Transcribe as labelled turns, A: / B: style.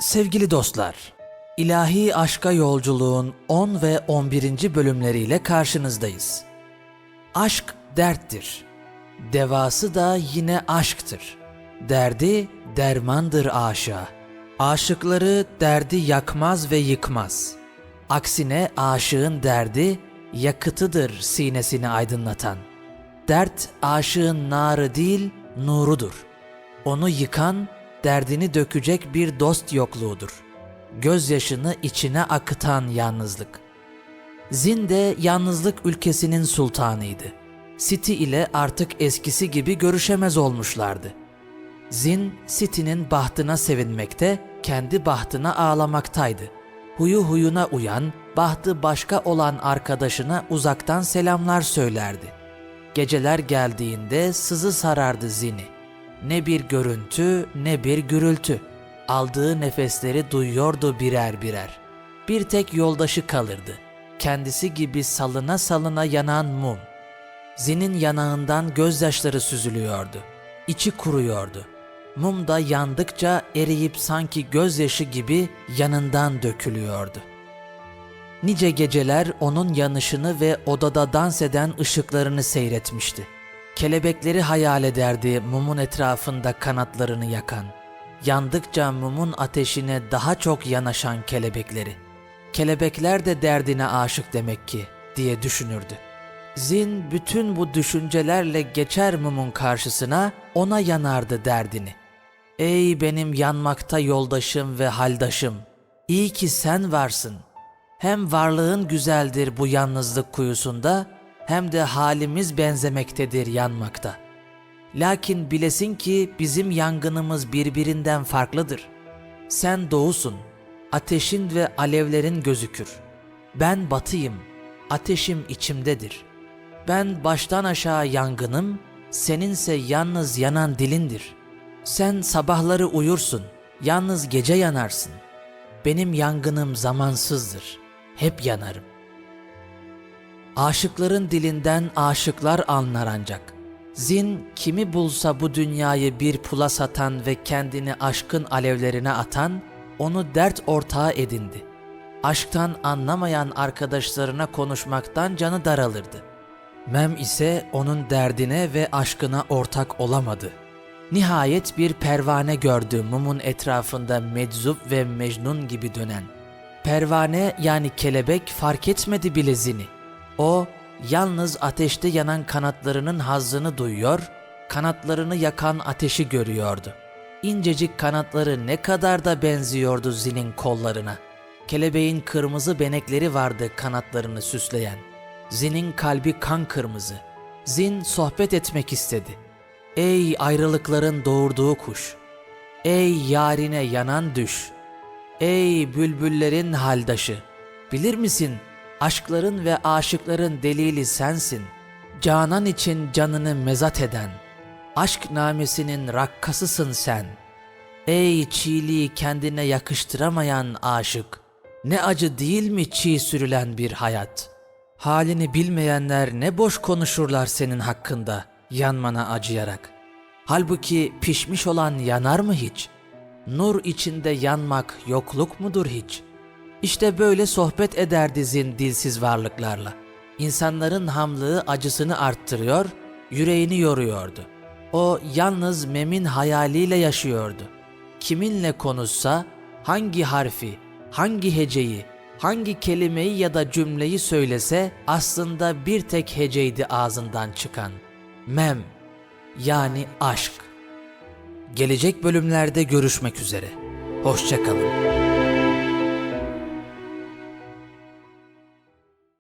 A: Sevgili dostlar, İlahi Aşka Yolculuğun 10 ve 11. bölümleriyle karşınızdayız. Aşk derttir. Devası da yine aşktır. Derdi dermandır aşığa. Aşıkları derdi yakmaz ve yıkmaz. Aksine aşığın derdi yakıtıdır sinesini aydınlatan. Dert aşığın narı değil nurudur. Onu yıkan derdini dökecek bir dost yokluğudur. Gözyaşını içine akıtan yalnızlık. Zin de yalnızlık ülkesinin sultanıydı. Siti ile artık eskisi gibi görüşemez olmuşlardı. Zin, Siti'nin bahtına sevinmekte, kendi bahtına ağlamaktaydı. Huyu huyuna uyan, bahtı başka olan arkadaşına uzaktan selamlar söylerdi. Geceler geldiğinde sızı sarardı Zin'i. Ne bir görüntü ne bir gürültü. Aldığı nefesleri duyuyordu birer birer. Bir tek yoldaşı kalırdı. Kendisi gibi salına salına yanan mum. Zin'in yanağından gözyaşları süzülüyordu. İçi kuruyordu. Mum da yandıkça eriyip sanki gözyaşı gibi yanından dökülüyordu. Nice geceler onun yanışını ve odada dans eden ışıklarını seyretmişti. Kelebekleri hayal ederdi mumun etrafında kanatlarını yakan. Yandıkça mumun ateşine daha çok yanaşan kelebekleri. Kelebekler de derdine aşık demek ki diye düşünürdü. Zin bütün bu düşüncelerle geçer mumun karşısına ona yanardı derdini. Ey benim yanmakta yoldaşım ve haldaşım, iyi ki sen varsın. Hem varlığın güzeldir bu yalnızlık kuyusunda, hem de halimiz benzemektedir yanmakta. Lakin bilesin ki bizim yangınımız birbirinden farklıdır. Sen doğusun, ateşin ve alevlerin gözükür. Ben batıyım, ateşim içimdedir. Ben baştan aşağı yangınım, seninse yalnız yanan dilindir. Sen sabahları uyursun, yalnız gece yanarsın. Benim yangınım zamansızdır, hep yanarım. Aşıkların dilinden aşıklar anlar ancak. Zin kimi bulsa bu dünyayı bir pula satan ve kendini aşkın alevlerine atan, onu dert ortağı edindi. Aşktan anlamayan arkadaşlarına konuşmaktan canı daralırdı. Mem ise onun derdine ve aşkına ortak olamadı. Nihayet bir pervane gördü mumun etrafında meczup ve mecnun gibi dönen. Pervane yani kelebek fark etmedi bile zini. O yalnız ateşte yanan kanatlarının hazzını duyuyor, kanatlarını yakan ateşi görüyordu. İncecik kanatları ne kadar da benziyordu zinin kollarına. Kelebeğin kırmızı benekleri vardı kanatlarını süsleyen. Zin'in kalbi kan kırmızı. Zin sohbet etmek istedi. Ey ayrılıkların doğurduğu kuş! Ey yarine yanan düş! Ey bülbüllerin haldaşı! Bilir misin aşkların ve aşıkların delili sensin. Canan için canını mezat eden, aşk namesinin rakkasısın sen. Ey çiğliği kendine yakıştıramayan aşık, ne acı değil mi çiğ sürülen bir hayat? Halini bilmeyenler ne boş konuşurlar senin hakkında, yanmana acıyarak. Halbuki pişmiş olan yanar mı hiç? Nur içinde yanmak yokluk mudur hiç?'' İşte böyle sohbet ederdi zin dilsiz varlıklarla. İnsanların hamlığı acısını arttırıyor, yüreğini yoruyordu. O yalnız Mem'in hayaliyle yaşıyordu. Kiminle konuşsa, hangi harfi, hangi heceyi, hangi kelimeyi ya da cümleyi söylese aslında bir tek heceydi ağzından çıkan. Mem yani aşk. Gelecek bölümlerde görüşmek üzere. Hoşçakalın.